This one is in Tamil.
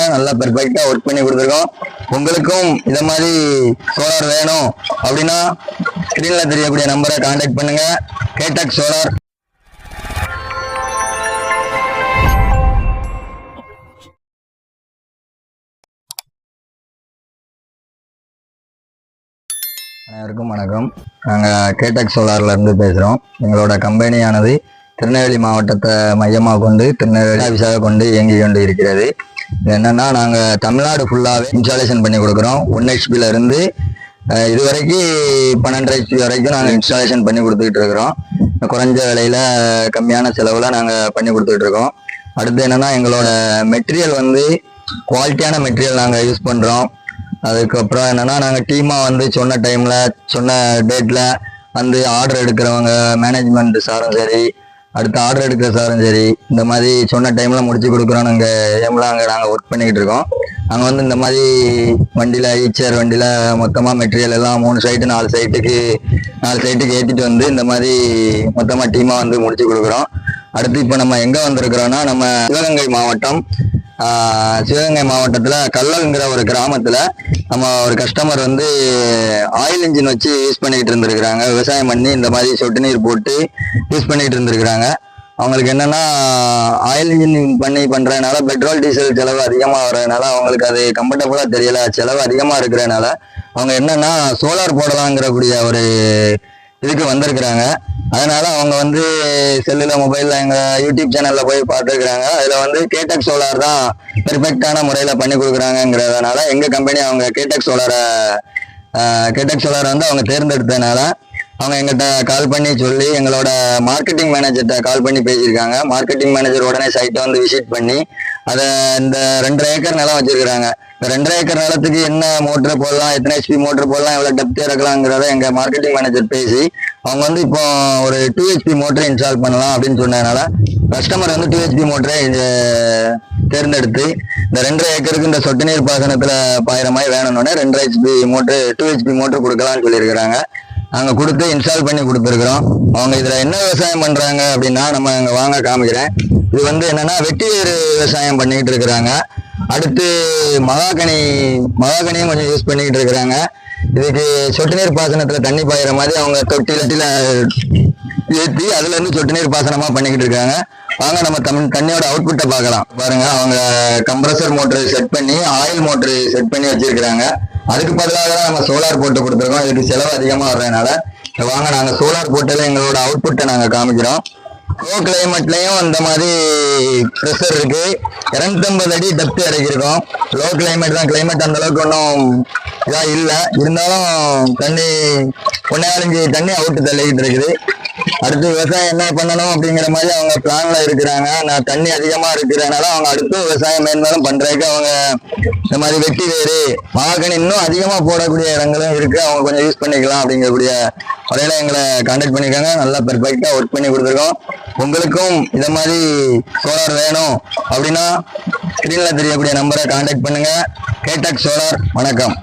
பண்ணியிருக்காங்க நல்லா பெர்ஃபெக்டா ஒர்க் பண்ணி கொடுத்துருக்கோம். உங்களுக்கும் இத மாதிரி சோலார் வேணும் அப்படின்னா ஸ்கிரீன்ல தெரியக்கூடிய நம்பரை கான்டாக்ட் பண்ணுங்க. கேடக் சோலார் அனைவருக்கும் வணக்கம். நாங்கள் கேடக் சோலார்ல இருந்து பேசுகிறோம் எங்களோட கம்பெனியானது திருநெல்வேலி மாவட்டத்தை மையமாக கொண்டு திருநெல்வேலி ஆஃபீஸாக கொண்டு இயங்கி கொண்டு இருக்கிறது. இது என்னன்னா நாங்கள் தமிழ்நாடு ஃபுல்லாகவே இன்ஸ்டாலேஷன் பண்ணி கொடுக்குறோம். ஒன் ஹெச்பில இருந்து இது வரைக்கும் பன்னெண்டு ஹெச்பி வரைக்கும் நாங்கள் இன்ஸ்டாலேஷன் பண்ணி கொடுத்துக்கிட்டு இருக்கிறோம். குறைஞ்ச விலையில் கம்மியான செலவில் நாங்கள் பண்ணி கொடுத்துட்டு இருக்கோம். அடுத்து என்னென்னா எங்களோட மெட்டீரியல் வந்து குவாலிட்டியான மெட்டீரியல் நாங்கள் யூஸ் பண்ணுறோம் அதுக்கப்புறம் என்னன்னா நாங்கள் டீமாக வந்து சொன்ன டைமில் சொன்ன டேட்டில் வந்து ஆர்டர் எடுக்கிறவங்க மேனேஜ்மெண்ட் சாரும் சரி அடுத்து ஆர்டர் எடுக்கிற சாரும் சரி இந்த மாதிரி சொன்ன டைமில் முடிச்சு கொடுக்குறோம் நாங்கள் ஏம்லாம் அங்கே நாங்கள் ஒர்க் பண்ணிக்கிட்டு இருக்கோம். அங்கே வந்து இந்த மாதிரி வண்டியில் ஈச்சர் வண்டியில் மொத்தமாக மெட்டீரியல் எல்லாம் மூணு சைட்டு நாலு சைட்டுக்கு நாலு சைட்டுக்கு ஏற்றிட்டு வந்து இந்த மாதிரி மொத்தமாக டீமாக வந்து முடிச்சு கொடுக்குறோம். அடுத்து இப்போ நம்ம எங்கே வந்திருக்கிறோம்னா நம்ம சிவகங்கை மாவட்டம் சிவகங்கை மாவட்டத்தில் கல்லல்ங்கிற ஒரு கிராமத்தில் நம்ம ஒரு கஸ்டமர் வந்து ஆயில் இன்ஜின் வச்சு யூஸ் பண்ணிக்கிட்டு இருந்திருக்கிறாங்க. விவசாயம் பண்ணி இந்த மாதிரி சொட்டு நீர் போட்டு யூஸ் பண்ணிக்கிட்டு இருந்திருக்கிறாங்க. அவங்களுக்கு என்னன்னா ஆயில் இன்ஜின் பண்ணி பண்றதுனால பெட்ரோல் டீசல் செலவு அதிகமாக வர்றதுனால அவங்களுக்கு அது கம்ஃபர்டபுளா தெரியல. செலவு அதிகமாக இருக்கிறதுனால அவங்க என்னன்னா சோலார் போடலாங்கிறக்கூடிய ஒரு இதுக்கு வந்திருக்கிறாங்க. அதனால அவங்க வந்து செல்லுல மொபைல்ல எங்க யூடியூப் சேனல்ல போய் பார்த்துருக்குறாங்க. அதுல வந்து கேடெக் சோலார் தான் பெர்ஃபெக்டான முறையில பண்ணி கொடுக்குறாங்கிறதுனால எங்க கம்பெனி அவங்க கேடெக் சோலாரை கேடெக் சோலார் வந்து அவங்க தேர்ந்தெடுத்ததுனால அவங்க எங்கிட்ட கால் பண்ணி சொல்லி எங்களோட மார்க்கெட்டிங் மேனேஜர்கிட்ட கால் பண்ணி பேசியிருக்காங்க. மார்க்கெட்டிங் மேனேஜர் உடனே சைட்டை வந்து விசிட் பண்ணி அதை இந்த ரெண்டரை ஏக்கர் நிலம் வச்சிருக்கிறாங்க. இந்த ரெண்டரை ஏக்கர் நிலத்துக்கு என்ன மோட்டர் போடலாம் எத்தனை ஹெச்பி மோட்டர் போடலாம் எவ்வளோ டெப்த் இறக்கலாங்கிறத எங்கள் மார்க்கெட்டிங் மேனேஜர் பேசி அவங்க வந்து இப்போ ஒரு டூ ஹெச்பி மோட்டரை இன்ஸ்டால் பண்ணலாம் அப்படின்னு சொன்னதுனால கஸ்டமர் வந்து டூ ஹெச்பி மோட்டரை தேர்ந்தெடுத்து இந்த ரெண்டரை ஏக்கருக்கு இந்த சொட்டு நீர் பாசனத்தில் பாயிற மாதிரி வேணும்னோடனே ரெண்டரை HP motor two HP motor கொடுக்கலாம்னு சொல்லியிருக்கிறாங்க. நாங்கள் கொடுத்து இன்ஸ்டால் பண்ணி கொடுத்துருக்குறோம். அவங்க இதில் என்ன விவசாயம் பண்ணுறாங்க அப்படின்னா நம்ம இங்கே வாங்க காமிக்கிறேன். இது வந்து என்னன்னா வெட்டி வேறு விவசாயம் பண்ணிக்கிட்டு இருக்கிறாங்க. அடுத்து மகாகனி மகாகனியும் கொஞ்சம் யூஸ் பண்ணிக்கிட்டு இருக்கிறாங்க. இதுக்கு சொட்டு நீர் பாசனத்தில் தண்ணி பாயிற மாதிரி அவங்க தொட்டி தொட்டில ஏற்றி அதுல இருந்து சொட்டு நீர் பாசனமா பண்ணிக்கிட்டு இருக்காங்க. வாங்க நம்ம தமிழ் தண்ணியோட அவுட்புட்டை பார்க்கலாம். பாருங்க அவங்க கம்ப்ரஸர் மோட்டர் செட் பண்ணி ஆயில் மோட்டர் செட் பண்ணி வச்சிருக்கிறாங்க. அதுக்கு பதிலாக தான் நம்ம சோலார் போட்டு கொடுத்துருக்கோம். இதுக்கு செலவு அதிகமாக வர்றதுனால. வாங்க நாங்கள் சோலார் போட்டல எங்களோட அவுட்புட்டை நாங்கள் காமிக்கிறோம். லோ கிளைமேட்லையும் இந்த மாதிரி ப்ரெஷர் இருக்கு. இரநூத்தம்பது அடி டெப்த் இறக்கிருக்கோம் லோ கிளைமேட் தான். கிளைமேட் அந்த அளவுக்கு ஒன்றும் இதாக இல்லை. இருந்தாலும் தண்ணி ஒன்னாலஞ்சு தண்ணி அவுட்டு தள்ளிக்கிட்டு இருக்குது. அடுத்து விவசாயம் என்ன பண்ணணும் அப்படிங்கிற மாதிரி அவங்க பிளான்ல இருக்கிறாங்க. நான் தண்ணி அதிகமா இருக்கிறதுனால அவங்க அடுத்து விவசாயம் மேன்மேலும் பண்றதுக்கு அவங்க இந்த மாதிரி வெட்டி வேறு மகாகனி இன்னும் அதிகமா போடக்கூடிய இடங்களும் இருக்கு. அவங்க கொஞ்சம் யூஸ் பண்ணிக்கலாம் அப்படிங்கக்கூடிய முறையில எங்களை கான்டாக்ட் பண்ணிருக்காங்க. நல்லா பெர்ஃபெக்டாக ஒர்க் பண்ணி கொடுத்துருக்கோம். உங்களுக்கும் இதை மாதிரி சோலார் வேணும் அப்படின்னா ஸ்க்ரீனில் தெரியக்கூடிய நம்பரை கான்டாக்ட் பண்ணுங்கள் கேடக் சோலார் வணக்கம்.